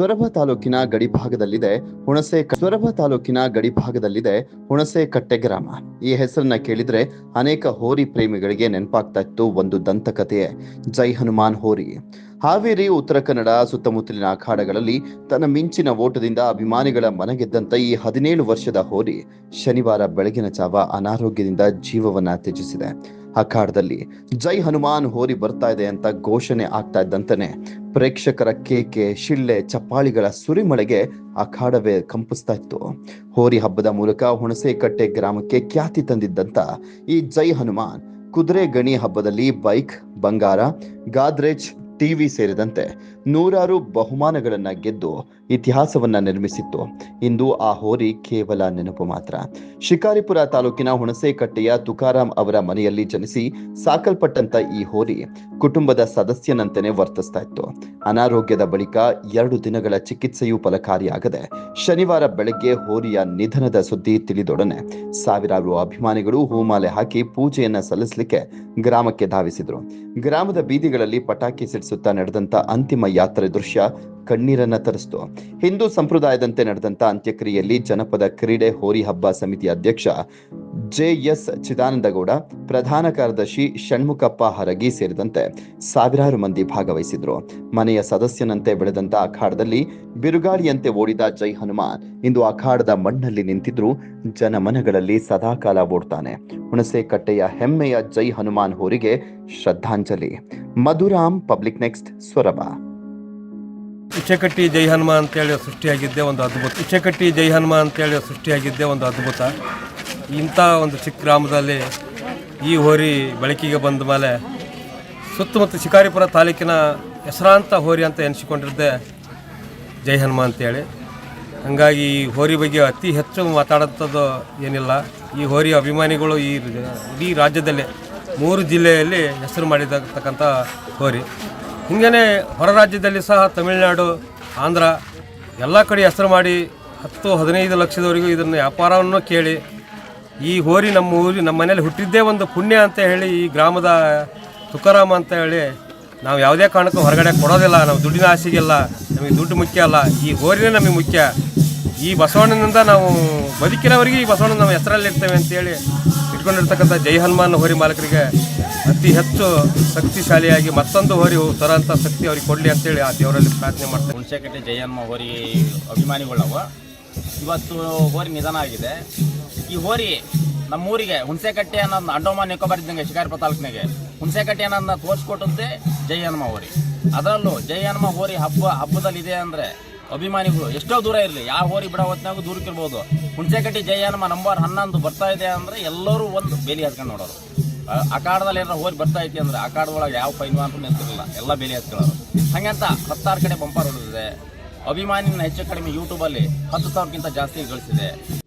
ಸೊರಬ ತಾಲೂಕಿನ ಗಡಿಭಾಗದಲ್ಲಿದೆ ಹುಣಸೆ ಸೊರಬ ತಾಲೂಕಿನ ಗಡಿಭಾಗದಲ್ಲಿದೆ ಹುಣಸೆ ಕಟ್ಟೆ ಗ್ರಾಮ ಈ ಹೆಸರನ್ನ ಕೇಳಿದ್ರೆ ಅನೇಕ ಹೋರಿ ಪ್ರೇಮಿಗಳಿಗೆ ನೆನಪಾಗ್ತಾ ಇತ್ತು ಒಂದು ದಂತಕಥೆಯೇ. ಜೈ ಹನುಮಾನ್ ಹೋರಿ. ಹಾವೇರಿ, ಉತ್ತರ ಕನ್ನಡ ಸುತ್ತಮುತ್ತಲಿನ ಅಖಾಡಗಳಲ್ಲಿ ತನ್ನ ಮಿಂಚಿನ ಓಟದಿಂದ ಅಭಿಮಾನಿಗಳ ಮನಗೆದ್ದಂತ ಈ ಹದಿನೇಳು ವರ್ಷದ ಹೋರಿ ಶನಿವಾರ ಬೆಳಗಿನ ಜಾವ ಅನಾರೋಗ್ಯದಿಂದ ಜೀವವನ್ನ ತ್ಯಜಿಸಿದೆ. ಅಖಾಡದಲ್ಲಿ. ಜೈ ಹನುಮಾನ್ ಹೋರಿ ಬರ್ತಾ ಇದೆ ಅಂತ ಘೋಷಣೆ ಆಗ್ತಾ ಇದ್ದಂತಾನೆ ಪ್ರೇಕ್ಷಕರ ಕೇಕೆ, ಶಿಳ್ಳೆ, ಚಪ್ಪಾಳಿಗಳ ಸುರಿಮಳೆಗೆ ಅಖಾಡವೇ ಕಂಪಿಸ್ತಾ ಇತ್ತು. ಹೋರಿ ಹಬ್ಬದ ಮೂಲಕ ಹುಣಸೆಕಟ್ಟೆ ಗ್ರಾಮಕ್ಕೆ ಖ್ಯಾತಿ ತಂದಿದ್ದಂತ ಈ ಜೈ ಹನುಮಾನ್ ಕುದುರೆ ಗಣಿ ಹಬ್ಬದಲ್ಲಿ ಬೈಕ್, ಬಂಗಾರ, ಗಾದ್ರೇಜ್ ಟಿವಿ ಸೇರಿದಂತೆ ನೂರಾರು ಬಹುಮಾನಗಳನ್ನ ಗೆದ್ದು ಇತಿಹಾಸವನ್ನ ನಿರ್ಮಿಸಿತ್ತು. ಇಂದು ಆ ಹೋರಿ ಕೇವಲ ನೆನಪು ಮಾತ್ರ. ಶಿಕಾರಿಪುರ ತಾಲೂಕಿನ ಹುಣಸೆಕಟ್ಟೆಯ ತುಕಾರಾಂ ಅವರ ಮನೆಯಲ್ಲಿ ಜನಿಸಿ ಸಾಕಲ್ಪಟ್ಟಂತ ಈ ಹೋರಿ ಕುಟುಂಬದ ಸದಸ್ಯನಂತೆಯೇ ವರ್ತಿಸ್ತಾ ಇತ್ತು. ಅನಾರೋಗ್ಯದ ಬಳಿಕ ಎರಡು ದಿನಗಳ ಚಿಕಿತ್ಸೆಯೂ ಫಲಕಾರಿಯಾಗದೆ ಶನಿವಾರ ಬೆಳಗ್ಗೆ ಹೋರಿಯ ನಿಧನದ ಸುದ್ದಿ ತಿಳಿದೊಡನೆ ಸಾವಿರಾರು ಅಭಿಮಾನಿಗಳು ಹೂಮಾಲೆ ಹಾಕಿ ಪೂಜೆಯನ್ನ ಸಲ್ಲಿಸಲಿಕ್ಕೆ ಗ್ರಾಮಕ್ಕೆ ಧಾವಿಸಿದ್ರು. ಗ್ರಾಮದ ಬೀದಿಗಳಲ್ಲಿ ಪಟಾಕಿ ಸಿಡಿಸುತ್ತಾ ನಡೆದಂತ ಅಂತಿಮ ಯಾತ್ರೆ ದೃಶ್ಯ ಕಣ್ಣೀರನ್ನ ತರಿಸ್ತು. ಹಿಂದೂ ಸಂಪ್ರದಾಯದಂತೆ ನಡೆದಂತ ಅಂತ್ಯಕ್ರಿಯೆಯಲ್ಲಿ ಜನಪದ ಕ್ರೀಡೆ ಹೋರಿ ಹಬ್ಬ ಸಮಿತಿ ಅಧ್ಯಕ್ಷ ಜೆಎಸ್ ಚಿದಾನಂದಗೌಡ, ಪ್ರಧಾನ ಕಾರ್ಯದರ್ಶಿ ಷಣ್ಮುಖಪ್ಪ ಹರಗಿ ಸೇರಿದಂತೆ ಸಾವಿರಾರು ಮಂದಿ ಭಾಗವಹಿಸಿದ್ರು. ಮನೆಯ ಸದಸ್ಯನಂತೆ ಬೆಳೆದಂತ ಅಖಾಡದಲ್ಲಿ ಬಿರುಗಾಳಿಯಂತೆ ಓಡಿದ ಜೈ ಹನುಮಾನ್ ಇಂದು ಅಖಾಡದ ಮಣ್ಣಲ್ಲಿ ನಿಂತಿದ್ರು ಜನಮನಗಳಲ್ಲಿ ಸದಾಕಾಲ ಓಡ್ತಾನೆ. ಹುಣಸೆ ಕಟ್ಟೆಯ ಹೆಮ್ಮೆಯ ಜೈ ಹನುಮಾನ್ ಹೋರಿಗೆ ಶ್ರದ್ಧಾಂಜಲಿ. ಮಧುರಾಮ್, ಪಬ್ಲಿಕ್ ನೆಕ್ಸ್ಟ್ ಸ್ವರಬ ಇಚ್ಛೆಕಟ್ಟಿ ಜೈ ಹನುಮ ಅಂತೇಳಿ ಸೃಷ್ಟಿಯಾಗಿದ್ದೆ ಒಂದು ಅದ್ಭುತ. ಇಚ್ಚೆಕಟ್ಟಿ ಜೈ ಹನುಮ ಅಂತೇಳಿ ಸೃಷ್ಟಿಯಾಗಿದ್ದೆ ಒಂದು ಅದ್ಭುತ. ಇಂಥ ಒಂದು ಚಿಕ್ಕ ಗ್ರಾಮದಲ್ಲಿ ಈ ಹೋರಿ ಬೆಳಕಿಗೆ ಬಂದ ಮೇಲೆ ಸುತ್ತಮುತ್ತ ಶಿಕಾರಿಪುರ ತಾಲೂಕಿನ ಹೆಸರಾಂತ ಹೋರಿ ಅಂತ ಎನಿಸಿಕೊಂಡಿದ್ದೆ ಜೈ ಹನುಮ ಅಂತೇಳಿ. ಹಾಗಾಗಿ ಈ ಹೋರಿ ಬಗ್ಗೆ ಅತಿ ಹೆಚ್ಚು ಮಾತಾಡೋಂಥದ್ದು ಏನಿಲ್ಲ. ಈ ಹೋರಿ ಅಭಿಮಾನಿಗಳು ಈ ಇಡೀ ರಾಜ್ಯದಲ್ಲಿ ಮೂರು ಜಿಲ್ಲೆಯಲ್ಲಿ ಹೆಸರು ಮಾಡಿರ್ತಕ್ಕಂಥ ಹೋರಿ. ಹಿಂಗೇ ಹೊರ ರಾಜ್ಯದಲ್ಲಿ ಸಹ ತಮಿಳುನಾಡು, ಆಂಧ್ರ ಎಲ್ಲ ಕಡೆ ಹೆಸರು ಮಾಡಿ ಹತ್ತು ಹದಿನೈದು ಲಕ್ಷದವರೆಗೂ ಇದನ್ನು ವ್ಯಾಪಾರವನ್ನು ಕೇಳಿ ಈ ಹೋರಿ ನಮ್ಮ ಊರಿ ನಮ್ಮ ಮನೇಲಿ ಹುಟ್ಟಿದ್ದೇ ಒಂದು ಪುಣ್ಯ ಅಂತ ಹೇಳಿ ಈ ಗ್ರಾಮದ ತುಕಾರಾಮ ಅಂತ ಹೇಳಿ ನಾವು ಯಾವುದೇ ಕಾರಣಕ್ಕೂ ಹೊರಗಡೆ ಕೊಡೋದಿಲ್ಲ. ನಾವು ದುಡ್ಡಿನ ಆಸೆಗೆಲ್ಲ, ನಮಗೆ ದುಡ್ಡು ಮುಖ್ಯ ಅಲ್ಲ. ಈ ಹೋರಿನೇ ನಮಗೆ ಮುಖ್ಯ. ಈ ಬಸವಣ್ಣನಿಂದ ನಾವು ಬದುಕಿನವರಿಗೆ ಈ ಬಸವಣ್ಣ ನಮ್ಮ ಹೆಸರಲ್ಲಿರ್ತೇವೆ ಅಂತೇಳಿ ಇಟ್ಕೊಂಡಿರ್ತಕ್ಕಂಥ ಜೈ ಹನುಮಾನ್ ಹೋರಿ ಮಾಲಕರಿಗೆ ಅತಿ ಹೆಚ್ಚು ಶಕ್ತಿಶಾಲಿಯಾಗಿ ಮತ್ತೊಂದು ಹೋರಿ ತರೋಂಥ ಶಕ್ತಿ ಅವ್ರಿಗೆ ಕೊಡಲಿ ಅಂತೇಳಿ ಆ ದೇವರಲ್ಲಿ ಪ್ರಾರ್ಥನೆ ಮಾಡ್ತೇವೆ. ಹುಣಸೆಕಟ್ಟೆ ಜಯನ್ಮ ಹೋರಿ ಅಭಿಮಾನಿಗಳವ. ಇವತ್ತು ಹೋರಿ ನಿಧನ ಆಗಿದೆ. ಈ ಹೋರಿ ನಮ್ಮೂರಿಗೆ ಹುಣಸೆಕಟ್ಟೆ ಅನ್ನೋದನ್ನ ಅಂಡೋಮಾನ್ ನಿಕೋಬಾರ್ ಇದ್ದಂಗೆ ಶಿಕಾರಿಪುರ ತಾಲೂಕಿನಾಗೆ ಹುಣಸೆಕಟ್ಟೆ ಅನ್ನೋದನ್ನ ತೋರಿಸ್ಕೊಟ್ಟಂತೆ ಜೈ ಹನುಮ ಹೋರಿ. ಅದರಲ್ಲೂ ಜಯನ್ಮ ಹೋರಿ ಹಬ್ಬ ಹಬ್ಬದಲ್ಲಿ ಇದೆ ಅಂದರೆ ಅಭಿಮಾನಿಗಳು ಎಷ್ಟೋ ದೂರ ಇರಲಿ. ಯಾವ ಹೋರಿ ಬಿಡೋ ಹೊತ್ತಿನಾಗೂ ದೂರಕ್ಕಿರ್ಬೋದು ಹುಣಸೆಕಟ್ಟೆ ಹನುಮ ನಂಬರ್ ಹನ್ನೊಂದು ಬರ್ತಾ ಇದೆ ಅಂದ್ರೆ ಎಲ್ಲರೂ ಒಂದು ಬೇಲಿ ಹತ್ಕೊಂಡು ನೋಡೋರು. ಆ- ಕಾಡದಲ್ಲಿ ಏನಾರ ಹೋರಿ ಬರ್ತಾ ಐತಿ ಅಂದ್ರೆ ಆ ಕಾಡದೊಳಗೆ ಯಾವ ಪೈನ್ವಾನ್ ನಿಂತಿರಲಿಲ್ಲ. ಎಲ್ಲ ಬೇಲಿ ಹತ್ಕೊಳ್ಳೋರು. ಹಂಗಂತ ಹತ್ತಾರು ಕಡೆ ಬಂಪರ್ ಹೊಡೆದಿದೆ ಅಭಿಮಾನಿನ ಹೆಚ್ಚು ಕಡಿಮೆ ಯೂಟ್ಯೂಬಲ್ಲಿ ಹತ್ತು ಸಾವಿರಕ್ಕಿಂತ ಜಾಸ್ತಿ ಗಳಿಸಿದೆ.